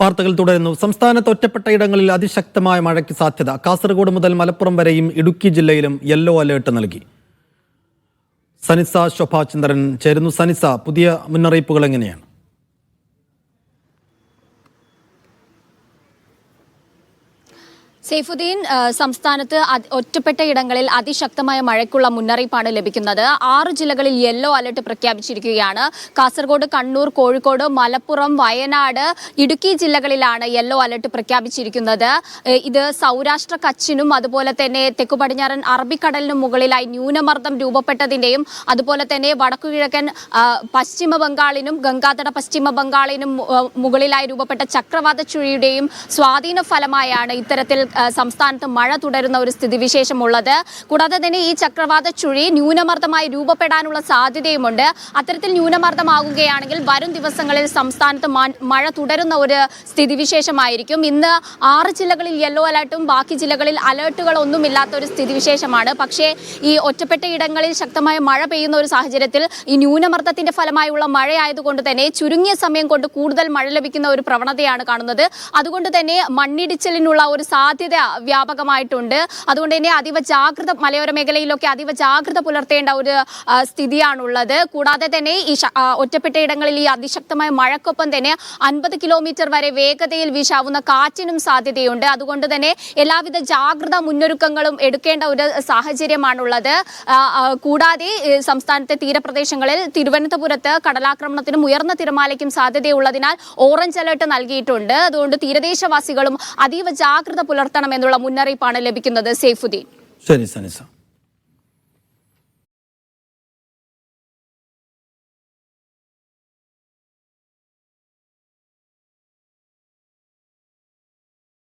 വാർത്തകൾ തുടരുന്നു. സംസ്ഥാനത്ത് ഒറ്റപ്പെട്ട ഇടങ്ങളിൽ അതിശക്തമായ മഴയ്ക്ക് സാധ്യത. കാസർഗോഡ് മുതൽ മലപ്പുറം വരെയും ഇടുക്കി ജില്ലയിലും യെല്ലോ അലേർട്ട് നൽകി. സനിസ ശോഭാചന്ദ്രൻ ചേരുന്നു. സനിസ പുതിയ മുന്നറിയിപ്പുകൾ എങ്ങനെയാണ്? സൈഫുദ്ദീൻ ആ, സംസ്ഥാനത്ത് ഒറ്റപ്പെട്ട ഇടങ്ങളിൽ അതിശക്തമായ മഴയ്ക്കുള്ള മുന്നറിയിപ്പാണ് ലഭിക്കുന്നത്. ആറ് ജില്ലകളിൽ യെല്ലോ അലർട്ട് പ്രഖ്യാപിച്ചിരിക്കുകയാണ്. കാസർഗോഡ് കണ്ണൂർ കോഴിക്കോട് മലപ്പുറം വയനാട് ഇടുക്കി ജില്ലകളിലാണ് യെല്ലോ അലർട്ട് പ്രഖ്യാപിച്ചിരിക്കുന്നത്. ഇത് സൗരാഷ്ട്ര കച്ചിനും അതുപോലെ തന്നെ തെക്കു പടിഞ്ഞാറൻ അറബിക്കടലിനും മുകളിലായി ന്യൂനമർദ്ദം രൂപപ്പെട്ടതിന്റെയും അതുപോലെ തന്നെ വടക്കുകിഴക്കൻ പശ്ചിമ ബംഗാളിനും ഗംഗാതട പശ്ചിമ ബംഗാളിനും മുകളിലായി രൂപപ്പെട്ട ചക്രവാത ചുഴിയുടെയും സ്വാധീന ഫലമായാണ് ഇത്തരത്തിൽ സംസ്ഥാനത്ത് മഴ തുടരുന്ന ഒരു സ്ഥിതിവിശേഷമുള്ളത്. കൂടാതെ തന്നെ ഈ ചക്രവാത ചുഴി ന്യൂനമർദ്ദമായി രൂപപ്പെടാനുള്ള സാധ്യതയുമുണ്ട്. അത്തരത്തിൽ ന്യൂനമർദ്ദമാകുകയാണെങ്കിൽ വരും ദിവസങ്ങളിൽ സംസ്ഥാനത്ത് മഴ തുടരുന്ന ഒരു സ്ഥിതിവിശേഷമായിരിക്കും. ഇന്ന് ആറ് ജില്ലകളിൽ യെല്ലോ അലർട്ടും ബാക്കി ജില്ലകളിൽ അലർട്ടുകളൊന്നുമില്ലാത്ത ഒരു സ്ഥിതിവിശേഷമാണ്. പക്ഷേ ഈ ഒറ്റപ്പെട്ട ഇടങ്ങളിൽ ശക്തമായ മഴ പെയ്യുന്ന ഒരു സാഹചര്യത്തിൽ ഈ ന്യൂനമർദ്ദത്തിന്റെ ഫലമായുള്ള മഴയായതുകൊണ്ട് തന്നെ ചുരുങ്ങിയ സമയം കൊണ്ട് കൂടുതൽ മഴ ലഭിക്കുന്ന ഒരു പ്രവണതയാണ് കാണുന്നത്. അതുകൊണ്ട് തന്നെ മണ്ണിടിച്ചിലിനുള്ള ഒരു സാധ്യത വ്യാപകമായിട്ടുണ്ട്. അതുകൊണ്ട് തന്നെ അതീവ ജാഗ്രത മലയോര മേഖലയിലൊക്കെ അതീവ ജാഗ്രത പുലർത്തേണ്ട ഒരു സ്ഥിതിയാണുള്ളത്. കൂടാതെ തന്നെ ഈ ഒറ്റപ്പെട്ട ഇടങ്ങളിൽ ഈ അതിശക്തമായ മഴക്കൊപ്പം തന്നെ അൻപത് കിലോമീറ്റർ വരെ വേഗതയിൽ വീശാവുന്ന കാറ്റിനും സാധ്യതയുണ്ട്. അതുകൊണ്ട് തന്നെ എല്ലാവിധ ജാഗ്രത മുന്നൊരുക്കങ്ങളും എടുക്കേണ്ട ഒരു സാഹചര്യമാണുള്ളത്. കൂടാതെ സംസ്ഥാനത്തെ തീരപ്രദേശങ്ങളിൽ തിരുവനന്തപുരത്ത് കടലാക്രമണത്തിനും ഉയർന്ന തിരമാലയ്ക്കും സാധ്യതയുള്ളതിനാൽ ഓറഞ്ച് അലർട്ട് നൽകിയിട്ടുണ്ട്. അതുകൊണ്ട് തീരദേശവാസികളും അതീവ ജാഗ്രത പുലർത്തണമെന്നുള്ള മുന്നറിയിപ്പാണ് ലഭിക്കുന്നത്. സെയ്ഫുദ്ദീൻ ശരി സനിസ.